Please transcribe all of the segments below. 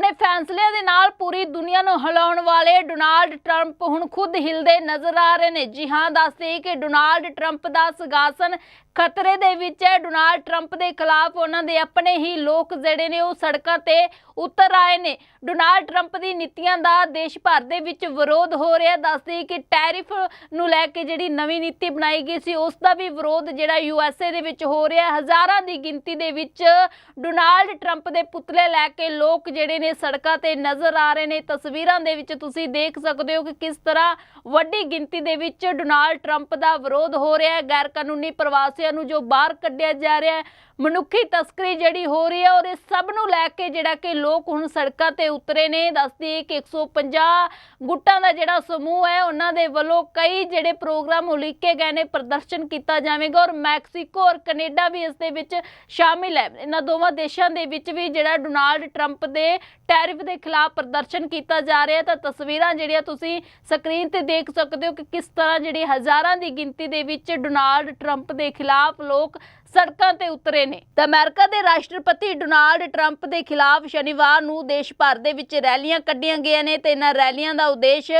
ਆਪਣੇ ਫੈਸਲਿਆਂ ਦੇ ਨਾਲ ਪੂਰੀ ਦੁਨੀਆ ਨੂੰ ਹਿਲਾਉਣ ਵਾਲੇ ਡੋਨਾਲਡ ਟਰੰਪ ਹੁਣ ਖੁਦ ਹਿਲਦੇ ਨਜ਼ਰ ਆ ਰਹੇ ਨੇ। ਜੀ ਹਾਂ ਦੱਸਦੇ ਕਿ ਡੋਨਾਲਡ ਟਰੰਪ ਦਾ ਸਿਗਾਸਨ ਖਤਰੇ ਦੇ ਵਿੱਚ ਹੈ। ਡੋਨਾਲਡ ਟਰੰਪ ਦੇ ਖਿਲਾਫ ਉਹਨਾਂ ਦੇ ਆਪਣੇ ਹੀ ਲੋਕ ਜਿਹੜੇ ਨੇ ਉਹ ਸੜਕਾਂ ਤੇ ਉਤਰ ਆਏ ਨੇ। ਡੋਨਾਲਡ ਟਰੰਪ ਦੀ ਨੀਤੀਆਂ ਦਾ ਦੇਸ਼ ਭਰ ਦੇ ਵਿੱਚ ਵਿਰੋਧ ਹੋ ਰਿਹਾ। ਦੱਸਦੇ ਕਿ ਟੈਰਿਫ ਨੂੰ ਲੈ ਕੇ ਜਿਹੜੀ ਨਵੀਂ ਨੀਤੀ ਬਣਾਈ ਗਈ ਸੀ, ਉਸ ਦਾ ਵੀ ਵਿਰੋਧ ਜਿਹੜਾ ਯੂਐਸਏ ਦੇ ਵਿੱਚ ਹੋ ਰਿਹਾ। ਹਜ਼ਾਰਾਂ ਦੀ ਗਿਣਤੀ ਦੇ ਵਿੱਚ ਡੋਨਾਲਡ ਟਰੰਪ ਦੇ ਪੁਤਲੇ ਲੈ ਕੇ ਲੋਕ ਜਿਹੜੇ ਨੇ ਸੜਕਾਂ ਤੇ ਨਜ਼ਰ ਆ ਰਹੇ ਨੇ। ਤਸਵੀਰਾਂ ਦੇ ਵਿੱਚ ਤੁਸੀਂ ਦੇਖ ਸਕਦੇ ਹੋ ਕਿ ਕਿਸ ਤਰ੍ਹਾਂ ਵੱਡੀ ਗਿਣਤੀ ਦੇ ਵਿੱਚ ਡੋਨਾਲਡ ਟਰੰਪ ਦਾ ਵਿਰੋਧ ਹੋ ਰਿਹਾ ਹੈ। ਗੈਰ ਕਾਨੂੰਨੀ ਪ੍ਰਵਾਸੀਆਂ ਨੂੰ ਜੋ ਬਾਹਰ ਕੱਢਿਆ ਜਾ ਰਿਹਾ ਹੈ, ਮਨੁੱਖੀ ਤਸਕਰੀ ਜਿਹੜੀ ਹੋ ਰਹੀ ਹੈ ਔਰ ਇਹ ਸਭ ਨੂੰ ਲੈ ਕੇ ਜਿਹੜਾ ਕਿ ਲੋਕ ਹੁਣ ਸੜਕਾਂ ਤੇ ਉਤਰੇ ਨੇ। ਦੱਸਦੀ ਹੈ ਕਿ 150 ਗੁੱਟਾਂ ਦਾ ਜਿਹੜਾ ਸਮੂਹ ਹੈ, ਉਹਨਾਂ ਦੇ ਵੱਲੋਂ ਕਈ ਜਿਹੜੇ ਪ੍ਰੋਗਰਾਮ ਉਲੀਕੇ ਗਏ ਨੇ, ਪ੍ਰਦਰਸ਼ਨ ਕੀਤਾ ਜਾਵੇਗਾ ਔਰ ਮੈਕਸੀਕੋ ਔਰ ਕੈਨੇਡਾ ਵੀ ਇਸ ਦੇ ਵਿੱਚ ਸ਼ਾਮਿਲ ਹੈ। ਇਹਨਾਂ ਦੋਵਾਂ ਦੇਸ਼ਾਂ ਦੇ ਵਿੱਚ ਵੀ ਜਿਹੜਾ ਡੋਨਾਲਡ ਟਰੰਪ ਦੇ ਟੈਰਿਫ ਦੇ ਖਿਲਾਫ ਪ੍ਰਦਰਸ਼ਨ ਕੀਤਾ ਜਾ ਰਿਹਾ ਤਾਂ ਤਸਵੀਰਾਂ ਜਿਹੜੀਆਂ ਤੁਸੀਂ ਸਕਰੀਨ ਤੇ ਦੇਖ ਸਕਦੇ ਹੋ ਕਿ ਕਿਸ ਤਰ੍ਹਾਂ ਜਿਹੜੀ ਹਜ਼ਾਰਾਂ ਦੀ ਗਿਣਤੀ ਦੇ ਵਿੱਚ ਡੋਨਾਲਡ ਟਰੰਪ ਦੇ ਖਿਲਾਫ ਲੋਕ ਸੜਕਾਂ ਤੇ ਉਤਰੇ ਨੇ। ਤਾਂ ਅਮਰੀਕਾ ਦੇ ਰਾਸ਼ਟਰਪਤੀ ਡੋਨਾਲਡ ਟਰੰਪ ਦੇ ਖਿਲਾਫ ਸ਼ਨੀਵਾਰ ਨੂੰ ਦੇਸ਼ ਭਰ ਦੇ ਵਿੱਚ ਰੈਲੀਆਂ ਕੱਢੀਆਂ ਗਈਆਂ ਨੇ ਤੇ ਇਹਨਾਂ ਰੈਲੀਆਂ ਦਾ ਉਦੇਸ਼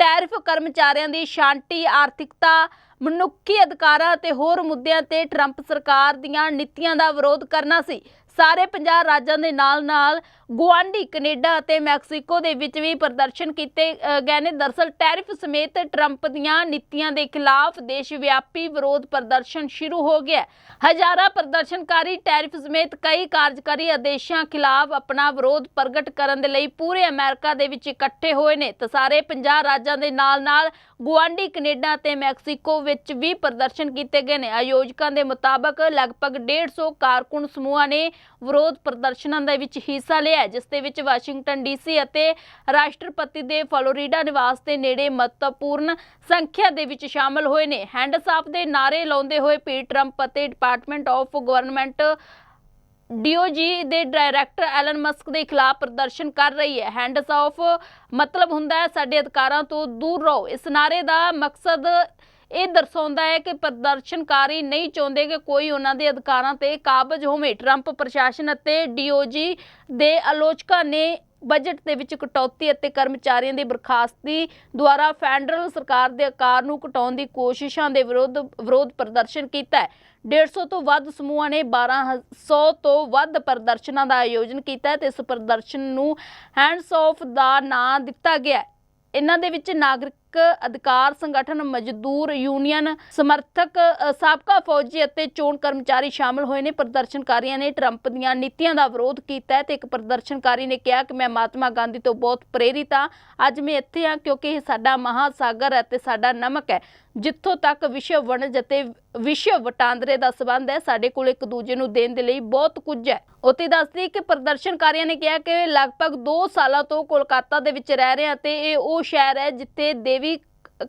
ਟੈਰਿਫ ਕਰਮਚਾਰੀਆਂ ਦੀ ਸ਼ਾਂਤੀ, ਆਰਥਿਕਤਾ ਮਨੁੱਖੀ ਅਧਿਕਾਰਾਂ ਅਤੇ ਹੋਰ ਮੁੱਦਿਆਂ ਤੇ ਟਰੰਪ ਸਰਕਾਰ ਦੀਆਂ ਨੀਤੀਆਂ ਦਾ ਵਿਰੋਧ ਕਰਨਾ ਸੀ। ਸਾਰੇ 50 ਰਾਜਾਂ ਦੇ ਨਾਲ-ਨਾਲ ਗੁਆਂਢੀ ਕੈਨੇਡਾ ਅਤੇ ਮੈਕਸੀਕੋ ਦੇ ਵਿੱਚ ਵੀ ਪ੍ਰਦਰਸ਼ਨ ਕੀਤੇ ਗਏ ਨੇ। ਦਰਸਲ ਟੈਰਿਫ ਸਮੇਤ ਟਰੰਪ ਦੀਆਂ ਨੀਤੀਆਂ ਦੇ ਖਿਲਾਫ ਦੇਸ਼ ਵਿਆਪੀ ਵਿਰੋਧ ਪ੍ਰਦਰਸ਼ਨ ਸ਼ੁਰੂ ਹੋ ਗਿਆ ਹਜ਼ਾਰਾਂ ਪ੍ਰਦਰਸ਼ਨਕਾਰੀ ਟੈਰਿਫ ਸਮੇਤ ਕਈ ਕਾਰਜਕਾਰੀ ਆਦੇਸ਼ਾਂ ਖਿਲਾਫ ਆਪਣਾ ਵਿਰੋਧ ਪ੍ਰਗਟ ਕਰਨ ਦੇ ਲਈ ਪੂਰੇ ਅਮਰੀਕਾ ਦੇ ਵਿੱਚ ਇਕੱਠੇ ਹੋਏ ਨੇ। ਤੇ ਸਾਰੇ 50 ਰਾਜਾਂ ਦੇ ਨਾਲ-ਨਾਲ ਗੁਆਂਢੀ ਕੈਨੇਡਾ ਅਤੇ ਮੈਕਸੀਕੋ ਵਿੱਚ ਵੀ ਪ੍ਰਦਰਸ਼ਨ ਕੀਤੇ ਗਏ ਨੇ। ਆਯੋਜਕਾਂ ਦੇ ਮੁਤਾਬਕ ਲਗਭਗ 150 ਕਾਰਕੁਨ ਸਮੂਹਾਂ ਨੇ ਵਿਰੋਧ ਪ੍ਰਦਰਸ਼ਨਾਂ ਦੇ ਵਿੱਚ ਹਿੱਸਾ ਲਿਆ ਹੈ, ਜਿਸ ਦੇ ਵਿੱਚ ਵਾਸ਼ਿੰਗਟਨ ਡੀਸੀ ਅਤੇ ਰਾਸ਼ਟਰਪਤੀ ਦੇ ਫਲੋਰੀਡਾ ਨਿਵਾਸ ਦੇ ਨੇੜੇ ਮਹੱਤਵਪੂਰਨ ਸੰਖਿਆ ਦੇ ਵਿੱਚ ਸ਼ਾਮਲ ਹੋਏ ਨੇ। ਹੈਂਡਸ ਆਫ ਦੇ ਨਾਰੇ ਲਾਉਂਦੇ ਹੋਏ ਪੀ ਟਰੰਪ ਅਤੇ ਡਿਪਾਰਟਮੈਂਟ ਆਫ ਗਵਰਨਮੈਂਟ ਡੀਓਜੀ ਦੇ ਡਾਇਰੈਕਟਰ ਐਲਨ ਮਸਕ ਦੇ ਖਿਲਾਫ ਪ੍ਰਦਰਸ਼ਨ ਕਰ ਰਹੀ ਹੈ। ਹੈਂਡਸ ਆਫ ਮਤਲਬ ਹੁੰਦਾ ਹੈ ਸਾਡੇ ਅਧਿਕਾਰਾਂ ਤੋਂ ਦੂਰ ਰਹੋ। ਇਸ ਨਾਰੇ ਦਾ ਮਕਸਦ ਇਹ ਦਰਸਾਉਂਦਾ ਹੈ ਕਿ ਪ੍ਰਦਰਸ਼ਨਕਾਰੀ ਨਹੀਂ ਚਾਹੁੰਦੇ ਕਿ ਕੋਈ ਉਹਨਾਂ ਦੇ ਅਧਿਕਾਰਾਂ ਤੇ ਕਾਬਜ ਹੋਵੇ। ਟਰੰਪ ਪ੍ਰਸ਼ਾਸਨ ਅਤੇ ਡੀਓਜੀ ਦੇ ਆਲੋਚਕਾਂ ਨੇ ਬਜਟ ਦੇ ਵਿੱਚ ਕਟੌਤੀ ਅਤੇ ਕਰਮਚਾਰੀਆਂ ਦੀ ਬਰਖਾਸਤੀ ਦੁਆਰਾ ਫੈਡਰਲ ਸਰਕਾਰ ਦੇ ਆਕਾਰ ਨੂੰ ਘਟਾਉਣ ਦੀ ਕੋਸ਼ਿਸ਼ਾਂ ਦੇ ਵਿਰੁੱਧ ਵਿਰੋਧ ਪ੍ਰਦਰਸ਼ਨ ਕੀਤਾ ਹੈ। 150 ਤੋਂ ਵੱਧ ਸਮੂਹਾਂ ਨੇ 1200 ਤੋਂ ਵੱਧ ਪ੍ਰਦਰਸ਼ਨਾਂ ਦਾ ਆਯੋਜਨ ਕੀਤਾ ਹੈ ਤੇ ਇਸ ਪ੍ਰਦਰਸ਼ਨ ਨੂੰ ਹੈਂਡਸ ਆਫ ਦਾ ਨਾਂ ਦਿੱਤਾ ਗਿਆ ਹੈ। ਇਹਨਾਂ ਦੇ ਵਿੱਚ ਨਾਗਰਿਕ ਅਧਿਕਾਰ ਸੰਗਠਨ ਮਜ਼ਦੂਰ ਯੂਨੀਅਨ ਸਮਰਥਕ ਸਾਬਕਾ ਫੌਜੀ ਅਤੇ ਚੋਣ ਕਰਮਚਾਰੀ ਸ਼ਾਮਲ ਹੋਏ ਨੇ। ਪ੍ਰਦਰਸ਼ਨਕਾਰੀਆਂ ਨੇ ਟਰੰਪ ਦੀਆਂ ਨੀਤੀਆਂ ਦਾ ਵਿਰੋਧ ਕੀਤਾ ਤੇ ਇੱਕ ਪ੍ਰਦਰਸ਼ਨਕਾਰੀ ਨੇ ਕਿਹਾ ਕਿ ਮੈਂ ਮਹਾਤਮਾ ਗਾਂਧੀ ਤੋਂ ਬਹੁਤ ਪ੍ਰੇਰਿਤ ਹਾਂ। ਅੱਜ ਮੈਂ ਇੱਥੇ ਹਾਂ ਕਿਉਂਕਿ ਇਹ ਸਾਡਾ ਮਹਾਸਾਗਰ ਹੈ ਸਾਡਾ ਨਮਕ ਹੈ। ਜਿੱਥੋਂ ਤੱਕ ਵਿਸ਼ਵ ਵਣਜ ਅਤੇ ਵਿਸ਼ਵ ਵਟਾਂਦਰੇ ਦਾ ਸਬੰਧ ਹੈ, ਸਾਡੇ ਕੋਲ ਇੱਕ ਦੂਜੇ ਨੂੰ ਦੇਣ ਦੇ ਲਈ ਬਹੁਤ ਕੁਝ ਹੈ। ਉੱਥੇ ਦੱਸਦੀ ਕਿ ਪ੍ਰਦਰਸ਼ਨਕਾਰੀਆਂ ਨੇ ਕਿਹਾ ਕਿ ਲਗਭਗ 2 ਸਾਲਾਂ ਤੋਂ ਕੋਲਕਾਤਾ ਦੇ ਵਿੱਚ ਰਹਿ ਰਹੇ ਹਾਂ ਤੇ ਇਹ ਉਹ ਸ਼ਹਿਰ ਹੈ ਜਿੱਥੇ ਦੇਵੀ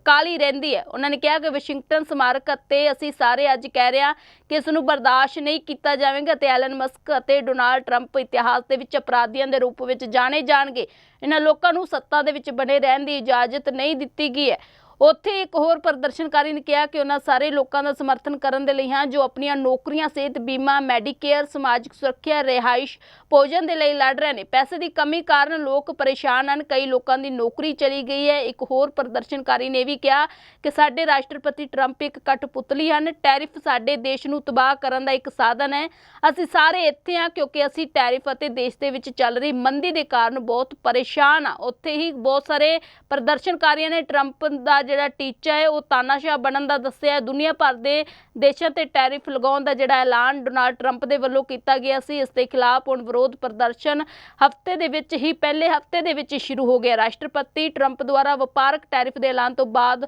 ਕਾਲੀ ਰਹਿੰਦੀ ਹੈ। ਉਹਨਾਂ ਨੇ ਕਿਹਾ ਕਿ ਵਾਸ਼ਿੰਗਟਨ ਸਮਾਰਕ ਅਤੇ ਅਸੀਂ ਸਾਰੇ ਅੱਜ ਕਹਿ ਰਹੇ ਹਾਂ ਕਿ ਇਸ ਨੂੰ ਬਰਦਾਸ਼ਤ ਨਹੀਂ ਕੀਤਾ ਜਾਵੇਗਾ ਤੇ ਐਲਨ ਮਸਕ ਅਤੇ ਡੋਨਾਲਡ ਟਰੰਪ ਇਤਿਹਾਸ ਦੇ ਵਿੱਚ ਅਪਰਾਧੀਆਂ ਦੇ ਰੂਪ ਵਿੱਚ ਜਾਣੇ ਜਾਣਗੇ। ਇਹਨਾਂ ਲੋਕਾਂ ਨੂੰ ਸੱਤਾ ਦੇ ਵਿੱਚ ਬਣੇ ਰਹਿਣ ਦੀ ਇਜਾਜ਼ਤ ਨਹੀਂ ਦਿੱਤੀ ਗਈ ਹੈ। ਉੱਥੇ ਇੱਕ ਹੋਰ ਪ੍ਰਦਰਸ਼ਨਕਾਰੀ ਨੇ ਕਿਹਾ ਕਿ ਉਹਨਾਂ ਸਾਰੇ ਲੋਕਾਂ ਦਾ ਸਮਰਥਨ ਕਰਨ ਦੇ ਲਈ ਹਾਂ, ਜੋ ਆਪਣੀਆਂ ਨੌਕਰੀਆਂ, ਸਿਹਤ ਬੀਮਾ ਮੈਡੀਕੇਅਰ ਸਮਾਜਿਕ ਸੁਰੱਖਿਆ, ਰਿਹਾਇਸ਼, ਭੋਜਨ ਦੇ ਲਈ ਲੜ ਰਹੇ ਨੇ। ਪੈਸੇ ਦੀ ਕਮੀ ਕਾਰਨ ਲੋਕ ਪਰੇਸ਼ਾਨ ਹਨ, ਕਈ ਲੋਕਾਂ ਦੀ ਨੌਕਰੀ ਚਲੀ ਗਈ ਹੈ। ਇੱਕ ਹੋਰ ਪ੍ਰਦਰਸ਼ਨਕਾਰੀ ਨੇ ਵੀ ਕਿਹਾ ਕਿ ਸਾਡੇ ਰਾਸ਼ਟਰਪਤੀ ਟਰੰਪ ਇੱਕ ਕਠਪੁਤਲੀ ਹਨ। ਟੈਰਿਫ ਸਾਡੇ ਦੇਸ਼ ਨੂੰ ਤਬਾਹ ਕਰਨ ਦਾ ਇੱਕ ਸਾਧਨ ਹੈ। ਅਸੀਂ ਸਾਰੇ ਇੱਥੇ ਹਾਂ, ਕਿਉਂਕਿ ਅਸੀਂ ਟੈਰਿਫ ਅਤੇ ਦੇਸ਼ ਦੇ ਵਿੱਚ ਚੱਲ ਰਹੀ ਮੰਦੀ ਦੇ ਕਾਰਨ ਬਹੁਤ ਪਰੇਸ਼ਾਨ ਆ ਉੱਥੇ ਹੀ ਬਹੁਤ ਸਾਰੇ ਪ੍ਰਦਰਸ਼ਨਕਾਰੀਆਂ ਨੇ ਟਰੰਪ ਦਾ ਜਿਹੜਾ ਟੀਚਾ ਹੈ, ਉਹ ਤਾਨਾਸ਼ਾਹ ਬਣਨ ਦਾ ਦੱਸਿਆ ਹੈ। ਦੁਨੀਆ ਭਰ ਦੇ ਦੇਸ਼ਾਂ ਤੇ ਟੈਰਿਫ ਲਗਾਉਣ ਦਾ ਜਿਹੜਾ ਐਲਾਨ ਡੋਨਾਲਡ ਟਰੰਪ ਦੇ ਵੱਲੋਂ ਕੀਤਾ ਗਿਆ ਸੀ, ਇਸ ਦੇ ਖਿਲਾਫ ਹੁਣ ਵਿਰੋਧ ਪ੍ਰਦਰਸ਼ਨ ਹਫ਼ਤੇ ਦੇ ਵਿੱਚ ਹੀ, ਪਹਿਲੇ ਹਫ਼ਤੇ ਦੇ ਵਿੱਚ ਸ਼ੁਰੂ ਹੋ ਗਿਆ। ਰਾਸ਼ਟਰਪਤੀ ਟਰੰਪ ਦੁਆਰਾ ਵਪਾਰਕ ਟੈਰਿਫ ਦੇ ਐਲਾਨ ਤੋਂ ਬਾਅਦ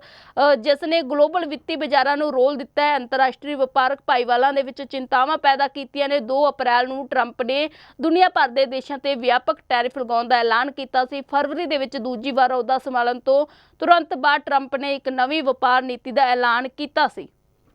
ਜਿਸ ਨੇ ਗਲੋਬਲ ਵਿੱਤੀ ਬਾਜ਼ਾਰਾਂ ਨੂੰ ਰੋਲ ਦਿੱਤਾ ਹੈ, ਅੰਤਰਰਾਸ਼ਟਰੀ ਵਪਾਰਕ ਭਾਈਵਾਲਾਂ ਦੇ ਵਿੱਚ ਚਿੰਤਾਵਾਂ ਪੈਦਾ ਕੀਤੀਆਂ ਨੇ। 2 ਅਪ੍ਰੈਲ ਨੂੰ ਟਰੰਪ ਨੇ ਦੁਨੀਆ ਭਰ ਦੇ ਦੇਸ਼ਾਂ ਤੇ ਵਿਆਪਕ ਟੈਰਿਫ ਲਗਾਉਣ ਦਾ ਐਲਾਨ ਕੀਤਾ ਸੀ। ਫਰਵਰੀ ਦੇ ਵਿੱਚ ਦੂਜੀ ਵਾਰ ਅਹੁਦਾ ਸੰਭਾਲਣ ਤੋਂ ਤੁਰੰਤ ਬਾਅਦ ਟਰੰਪ ਟਰੰਪ ਨੇ ਇੱਕ ਨਵੀਂ ਵਪਾਰ ਨੀਤੀ ਦਾ ਐਲਾਨ ਕੀਤਾ ਸੀ।